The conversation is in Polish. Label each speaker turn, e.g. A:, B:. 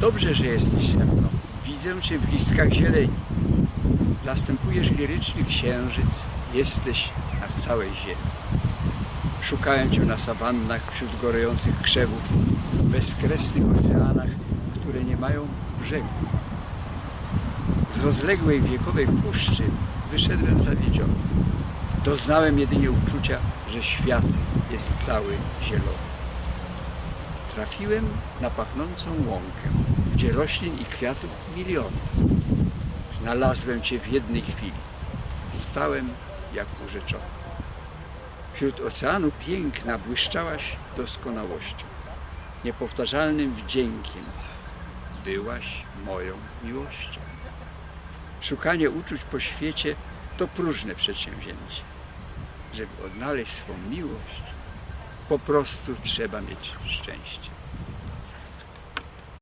A: Dobrze, że jesteś ze mną. Widzę Cię w listkach zieleni. Zastępujesz liryczny księżyc. Jesteś na całej ziemi. Szukałem Cię na sawannach wśród gorejących krzewów, w bezkresnych oceanach, które nie mają brzegów. Z rozległej wiekowej puszczy wyszedłem zawiedziony. Doznałem jedynie uczucia, że świat jest cały zielony. Trafiłem na pachnącą łąkę, gdzie roślin i kwiatów miliony. Znalazłem Cię w jednej chwili. Stałem jak urzeczony. Wśród oceanu piękna błyszczałaś doskonałością, niepowtarzalnym wdziękiem. Byłaś moją miłością. Szukanie uczuć po świecie to próżne przedsięwzięcie. Żeby odnaleźć swą miłość, po prostu trzeba mieć szczęście.